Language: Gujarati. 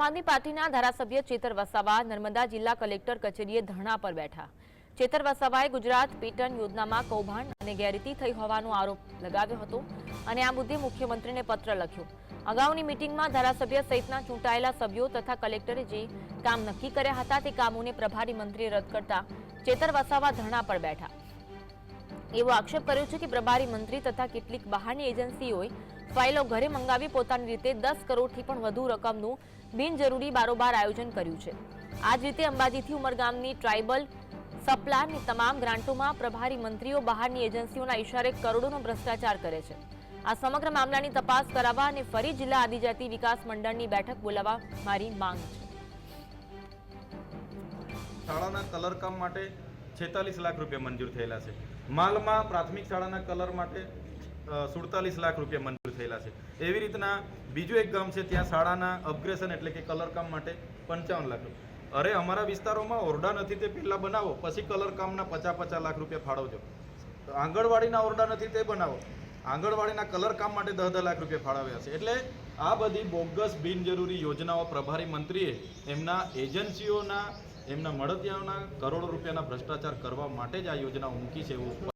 આમ આદમી પાર્ટીના ધારાસભ્ય ચેતર વસાવા, નર્મદા જિલ્લા કલેક્ટર કચેરીએ ધરણા પર બેઠા. ચેતર વસાવાએ ગુજરાત પેટર્ન યોજનામાં કૌભાંડ અને ગેરરીતિ થઈ હોવાનો આરોપ લગાવ્યો હતો અને આ મુદ્દે મુખ્યમંત્રીને પત્ર લખ્યો. અગાઉની મિટિંગમાં ધારાસભ્ય સહિતના ચૂંટાયેલા સભ્યો તથા કલેક્ટરે જે કામ નક્કી કર્યા હતા તે કામોને પ્રભારી મંત્રીએ રદ કરતા ચેતર વસાવા ધરણા પર બેઠા. એવો આક્ષેપ કર્યો છે કે પ્રભારી મંત્રી તથા કેટલીક બહારની એજન્સીઓએ ફાઇલો ઘરે મંગાવી પોતાની રીતે દસ કરોડથી પણ વધુ રકમનું બિનજરૂરી બારોબાર આયોજન કર્યું છે. આ જ રીતે અંબાજીથી ઉમરગામની ટ્રાઇબલ સપ્લાનની તમામ ગ્રાન્ટોમાં પ્રભારી મંત્રીઓ બહારની એજન્સીઓના ઇશારે કરોડોનો ભ્રષ્ટાચાર કરે છે. આ સમગ્ર મામલાની તપાસ કરાવવા અને ફરી જિલ્લા આદિજાતિ વિકાસ મંડળની બેઠક બોલાવવા મારી માંગ છે. શાળાના કલરકામ માટે છેતાલીસ લાખ રૂપિયા મંજૂર થયેલા છે. માલમાં પ્રાથમિક શાળાના કલર માટે સુડતાલીસ લાખ રૂપિયા મંજૂર થયેલા છે. એવી રીતના બીજું એક ગામ છે, ત્યાં શાળાના અપગ્રેશન એટલે કે કલર કામ માટે પંચાવન લાખ રૂપિયા. અરે, અમારા વિસ્તારોમાં ઓરડા નથી તે પહેલાં બનાવો, પછી કલર કામના પચાસ પચાસ લાખ રૂપિયા ફાળવજો. આંગણવાડીના ઓરડા નથી તે બનાવો. આંગણવાડીના કલર કામ માટે દસ દસ લાખ રૂપિયા ફાળવ્યા છે. એટલે આ બધી બોગસ બિનજરૂરી યોજનાઓ પ્રભારી મંત્રીએ એમના એજન્સીઓના, એમના મળતિયાઓના કરોડો રૂપિયાના ભ્રષ્ટાચાર કરવા માટે જ આ યોજનાઓ મૂકી છે, એવું